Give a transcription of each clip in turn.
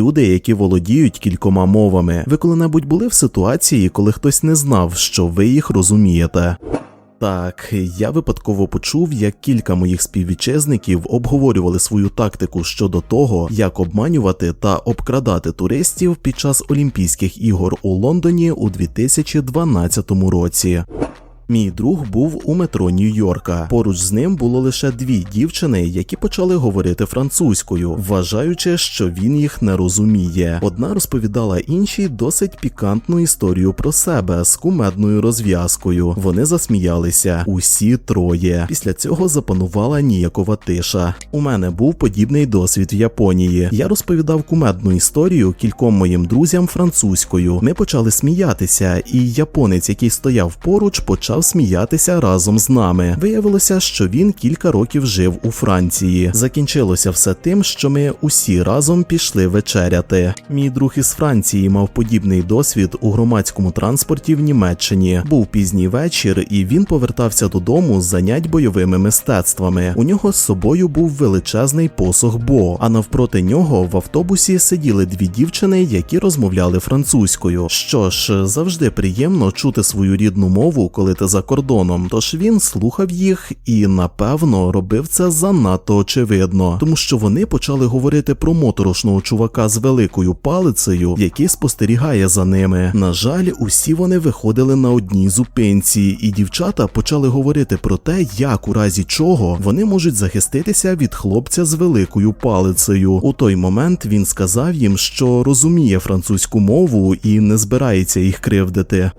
люди, які володіють кількома мовами. Ви коли-небудь були в ситуації, коли хтось не знав, що ви їх розумієте. Так, я випадково почув, як кілька моїх співвітчизників обговорювали свою тактику щодо того, як обманювати та обкрадати туристів під час Олімпійських ігор у Лондоні у 2012 році. Мій друг був у метро Нью-Йорка. Поруч з ним було лише дві дівчини, які почали говорити французькою, вважаючи, що він їх не розуміє. Одна розповідала іншій досить пікантну історію про себе з кумедною розв'язкою. Вони засміялися усі троє. Після цього запанувала ніякова тиша. У мене був подібний досвід в Японії. Я розповідав кумедну історію кільком моїм друзям французькою. Ми почали сміятися, і японець, який стояв поруч, почав сміятися разом з нами. Виявилося, що він кілька років жив у Франції. Закінчилося все тим, що ми усі разом пішли вечеряти. Мій друг із Франції мав подібний досвід у громадському транспорті в Німеччині. Був пізній вечір, і він повертався додому з занять бойовими мистецтвами. У нього з собою був величезний посох Бо, а навпроти нього в автобусі сиділи дві дівчини, які розмовляли французькою. Що ж, завжди приємно чути свою рідну мову, коли ти за кордоном. Тож він слухав їх і, напевно, робив це занадто очевидно, тому що вони почали говорити про моторошного чувака з великою палицею, який спостерігає за ними. На жаль, усі вони виходили на одній зупинці, і дівчата почали говорити про те, як у разі чого вони можуть захиститися від хлопця з великою палицею. У той момент він сказав їм, що розуміє французьку мову і не збирається їх кривдити.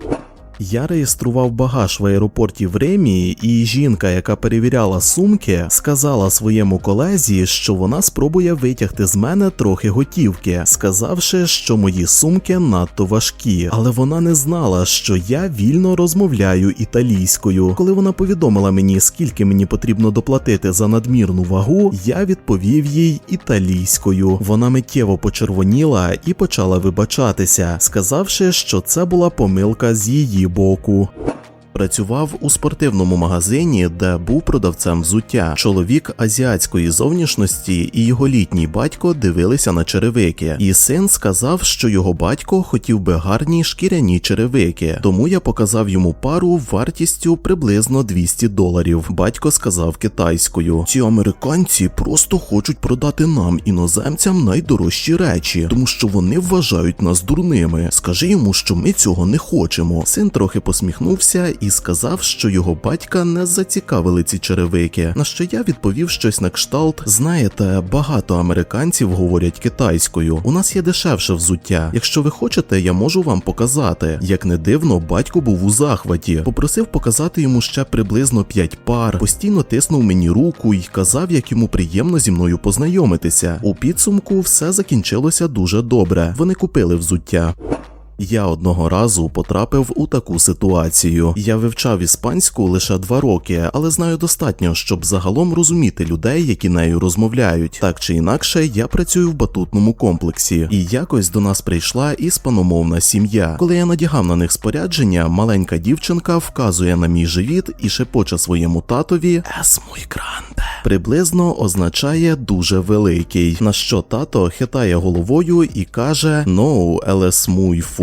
Я реєстрував багаж в аеропорті в Римі, і жінка, яка перевіряла сумки, сказала своєму колезі, що вона спробує витягти з мене трохи готівки, сказавши, що мої сумки надто важкі. Але вона не знала, що я вільно розмовляю італійською. Коли вона повідомила мені, скільки мені потрібно доплатити за надмірну вагу, я відповів їй італійською. Вона миттєво почервоніла і почала вибачатися, сказавши, що це була помилка з її Boku. Працював у спортивному магазині, де був продавцем взуття. Чоловік азіатської зовнішності і його літній батько дивилися на черевики. І син сказав, що його батько хотів би гарні шкіряні черевики. Тому я показав йому пару вартістю приблизно 200 доларів. Батько сказав китайською: ці американці просто хочуть продати нам, іноземцям, найдорожчі речі, тому що вони вважають нас дурними. Скажи йому, що ми цього не хочемо. Син трохи посміхнувся і сказав, що його батька не зацікавили ці черевики. На що я відповів щось на кшталт: знаєте, багато американців говорять китайською. У нас є дешевше взуття. Якщо ви хочете, я можу вам показати. Як не дивно, батько був у захваті. Попросив показати йому ще приблизно 5 пар, постійно тиснув мені руку і казав, як йому приємно зі мною познайомитися. У підсумку все закінчилося дуже добре. Вони купили взуття. Я одного разу потрапив у таку ситуацію. Я вивчав іспанську лише два роки, але знаю достатньо, щоб загалом розуміти людей, які нею розмовляють. Так чи інакше, я працюю в батутному комплексі, і якось до нас прийшла іспаномовна сім'я. Коли я надягав на них спорядження, маленька дівчинка вказує на мій живіт і шепоче своєму татові «Es muy grande». Приблизно означає дуже великий. На що тато хитає головою і каже «No, él es muy fuerte».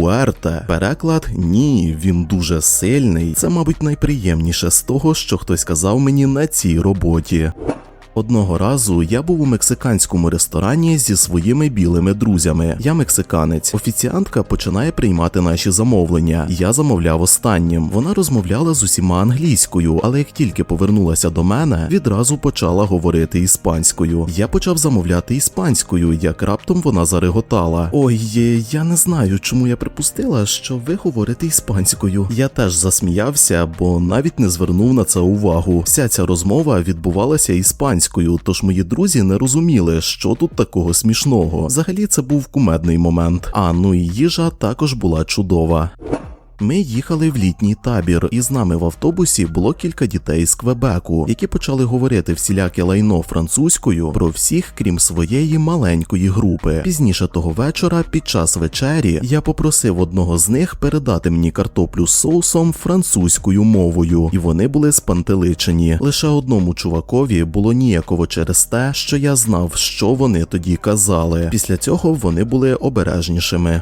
Переклад ні, він дуже сильний. Це, мабуть, найприємніше з того, що хтось казав мені на цій роботі. Одного разу я був у мексиканському ресторані зі своїми білими друзями. Я мексиканець. Офіціантка починає приймати наші замовлення. Я замовляв останнім. Вона розмовляла з усіма англійською, але як тільки повернулася до мене, відразу почала говорити іспанською. Я почав замовляти іспанською, як раптом вона зареготала. Ой, я не знаю, чому я припустила, що ви говорите іспанською. Я теж засміявся, бо навіть не звернув на це увагу. Вся ця розмова відбувалася іспанською тож мої друзі не розуміли, що тут такого смішного. Взагалі це був кумедний момент. А ну і їжа також була чудова. Ми їхали в літній табір, і з нами в автобусі було кілька дітей з Квебеку, які почали говорити всіляке лайно французькою про всіх, крім своєї маленької групи. Пізніше того вечора, під час вечері, я попросив одного з них передати мені картоплю з соусом французькою мовою, і вони були спантеличені. Лише одному чувакові було ніяково через те, що я знав, що вони тоді казали. Після цього вони були обережнішими.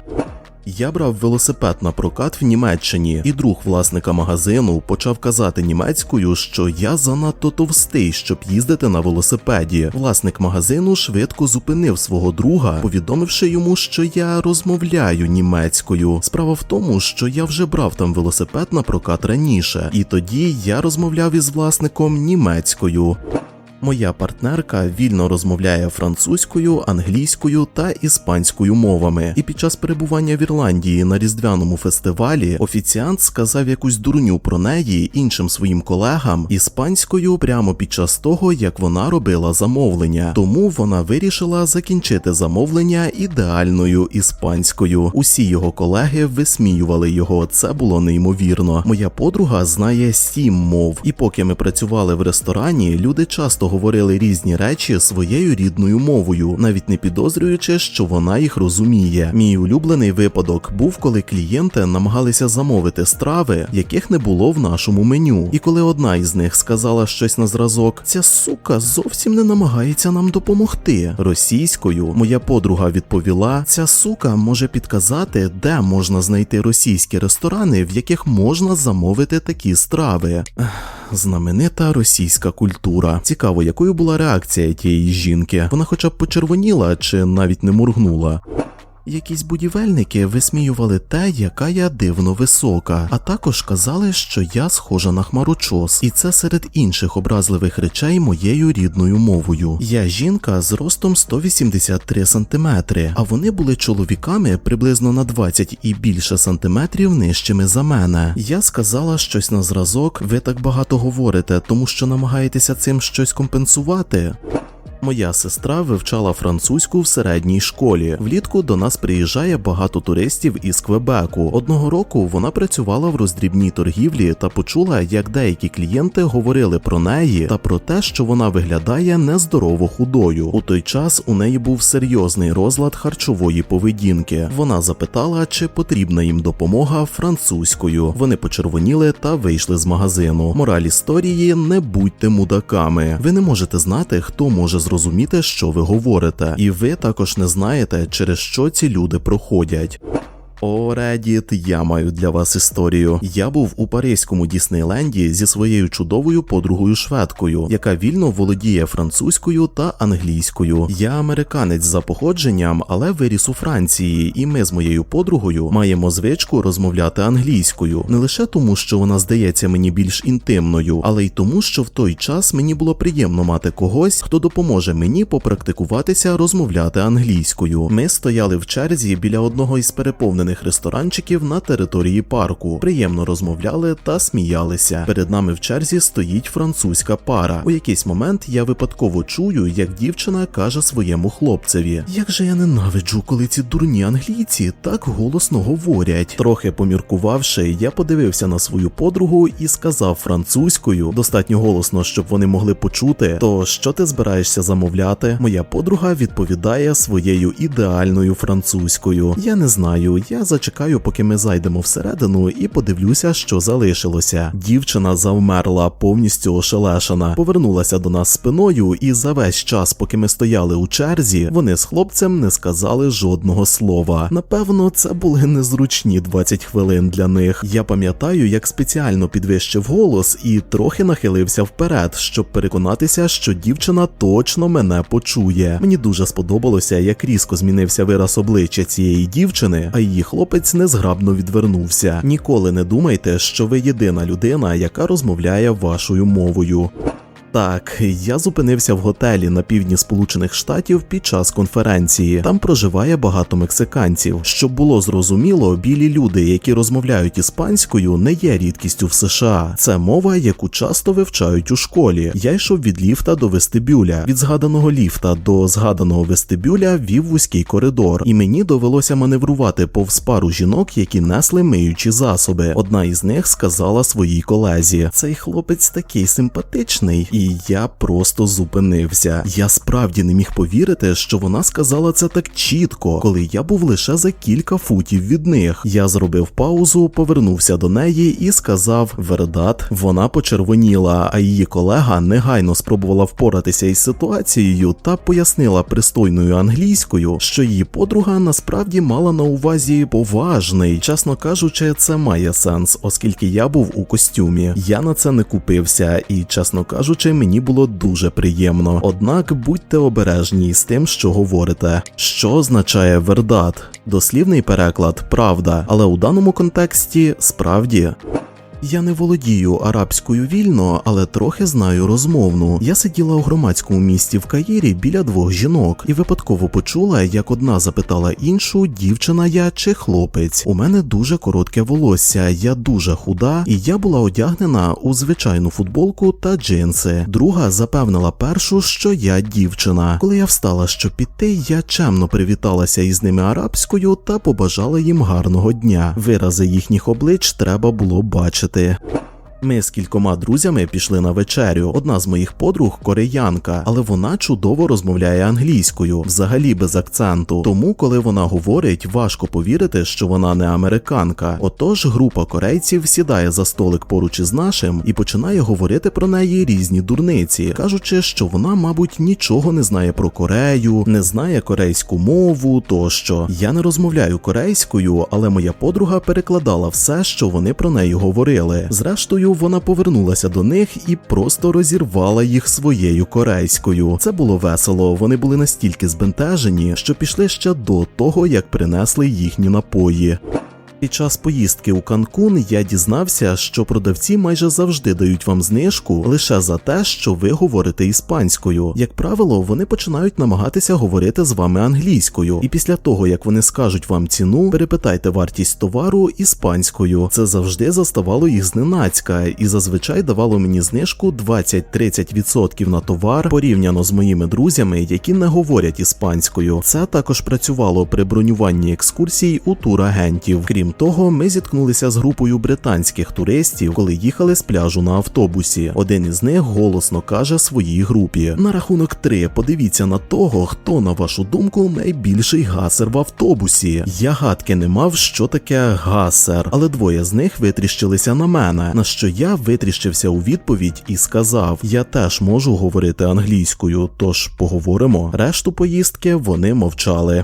Я брав велосипед на прокат в Німеччині, і друг власника магазину почав казати німецькою, що я занадто товстий, щоб їздити на велосипеді. Власник магазину швидко зупинив свого друга, повідомивши йому, що я розмовляю німецькою. Справа в тому, що я вже брав там велосипед на прокат раніше, і тоді я розмовляв із власником німецькою. Моя партнерка вільно розмовляє французькою, англійською та іспанською мовами. І під час перебування в Ірландії на різдвяному фестивалі офіціант сказав якусь дурню про неї іншим своїм колегам іспанською прямо під час того, як вона робила замовлення. Тому вона вирішила закінчити замовлення ідеальною іспанською. Усі його колеги висміювали його. Це було неймовірно. Моя подруга знає сім мов, і поки ми працювали в ресторані, люди часто говорили різні речі своєю рідною мовою, навіть не підозрюючи, що вона їх розуміє. Мій улюблений випадок був, коли клієнти намагалися замовити страви, яких не було в нашому меню. І коли одна із них сказала щось на зразок, ця сука зовсім не намагається нам допомогти. Російською моя подруга відповіла: ця сука може підказати, де можна знайти російські ресторани, в яких можна замовити такі страви. Знаменита російська культура. Цікаво, якою була реакція тієї жінки. Вона хоча б почервоніла чи навіть не моргнула. Якісь будівельники висміювали те, яка я дивно висока, а також казали, що я схожа на хмарочос, і це серед інших образливих речей моєю рідною мовою. Я жінка з ростом 183 сантиметри, а вони були чоловіками приблизно на 20 і більше сантиметрів нижчими за мене. Я сказала щось на зразок. Ви так багато говорите, тому що намагаєтеся цим щось компенсувати. Моя сестра вивчала французьку в середній школі. Влітку до нас приїжджає багато туристів із Квебеку. Одного року вона працювала в роздрібній торгівлі та почула, як деякі клієнти говорили про неї та про те, що вона виглядає нездорово худою. У той час у неї був серйозний розлад харчової поведінки. Вона запитала, чи потрібна їм допомога французькою. Вони почервоніли та вийшли з магазину. Мораль історії: не будьте мудаками. Ви не можете знати, хто може зрозуміти, що ви говорите, і ви також не знаєте, через що ці люди проходять. О, Reddit, я маю для вас історію. Я був у паризькому Діснейленді зі своєю чудовою подругою шведкою, яка вільно володіє французькою та англійською. Я американець за походженням, але виріс у Франції, і ми з моєю подругою маємо звичку розмовляти англійською не лише тому, що вона здається мені більш інтимною, але й тому, що в той час мені було приємно мати когось, хто допоможе мені попрактикуватися розмовляти англійською. Ми стояли в черзі біля одного із переповнених ресторанчиків на території парку. Приємно розмовляли та сміялися. Перед нами в черзі стоїть французька пара. У якийсь момент я випадково чую, як дівчина каже своєму хлопцеві: Як же я ненавиджу, коли ці дурні англійці так голосно говорять. Трохи поміркувавши, я подивився на свою подругу і сказав французькою достатньо голосно, щоб вони могли почути. То що ти збираєшся замовляти? Моя подруга відповідає своєю ідеальною французькою. Я не знаю. Я зачекаю, поки ми зайдемо всередину, і подивлюся, що залишилося. Дівчина завмерла, повністю ошелешена, повернулася до нас спиною, і за весь час, поки ми стояли у черзі, вони з хлопцем не сказали жодного слова. Напевно, це були незручні 20 хвилин для них. Я пам'ятаю, як спеціально підвищив голос і трохи нахилився вперед, щоб переконатися, що дівчина точно мене почує. Мені дуже сподобалося, як різко змінився вираз обличчя цієї дівчини, а її хлопець незграбно відвернувся. Ніколи не думайте, що ви єдина людина, яка розмовляє вашою мовою. Так, я зупинився в готелі на півдні Сполучених Штатів під час конференції. Там проживає багато мексиканців. Щоб було зрозуміло, білі люди, які розмовляють іспанською, не є рідкістю в США. Це мова, яку часто вивчають у школі. Я йшов від ліфта до вестибюля. Від згаданого ліфта до згаданого вестибюля вів вузький коридор, і мені довелося маневрувати повз пару жінок, які несли миючі засоби. Одна із них сказала своїй колезі: цей хлопець такий симпатичний, і я просто зупинився. Я справді не міг повірити, що вона сказала це так чітко, коли я був лише за кілька футів від них. Я зробив паузу, повернувся до неї і сказав: Вердат, вона почервоніла, а її колега негайно спробувала впоратися із ситуацією та пояснила пристойною англійською, що її подруга насправді мала на увазі поважний. Чесно кажучи, це має сенс, оскільки я був у костюмі. Я на це не купився, і чесно кажучи, мені було дуже приємно. Однак будьте обережні з тим, що говорите. Що означає вердат? Дослівний переклад правда, але у даному контексті справді. Я не володію арабською вільно, але трохи знаю розмовну. Я сиділа у громадському місті в Каїрі біля двох жінок і випадково почула, як одна запитала іншу, дівчина я чи хлопець. У мене дуже коротке волосся, я дуже худа, і я була одягнена у звичайну футболку та джинси. Друга запевнила першу, що я дівчина. Коли я встала, щоб піти, я чемно привіталася із ними арабською та побажала їм гарного дня. Вирази їхніх облич треба було бачити. ಶುಭಾಶಿತತೆಯ Ми з кількома друзями пішли на вечерю. Одна з моїх подруг кореянка, але вона чудово розмовляє англійською, взагалі без акценту. Тому, коли вона говорить, важко повірити, що вона не американка. Отож, група корейців сідає за столик поруч із нашим і починає говорити про неї різні дурниці, кажучи, що вона, мабуть, нічого не знає про Корею, не знає корейську мову тощо. Я не розмовляю корейською, але моя подруга перекладала все, що вони про неї говорили. Зрештою, вона повернулася до них і просто розірвала їх своєю корейською. Це було весело. Вони були настільки збентежені, що пішли ще до того, як принесли їхні напої. Під час поїздки у Канкун я дізнався, що продавці майже завжди дають вам знижку лише за те, що ви говорите іспанською. Як правило, вони починають намагатися говорити з вами англійською, і після того як вони скажуть вам ціну, перепитайте вартість товару іспанською. Це завжди заставало їх зненацька і зазвичай давало мені знижку 20-30% на товар порівняно з моїми друзями, які не говорять іспанською. Це також працювало при бронюванні екскурсій у турагентів. Крім того, ми зіткнулися з групою британських туристів, коли їхали з пляжу на автобусі. Один із них голосно каже своїй групі: на рахунок три подивіться на того, хто, на вашу думку, найбільший гасер в автобусі. Я гадки не мав, що таке гасер, але двоє з них витріщилися на мене. На що я витріщився у відповідь і сказав: Я теж можу говорити англійською, тож поговоримо. Решту поїздки вони мовчали.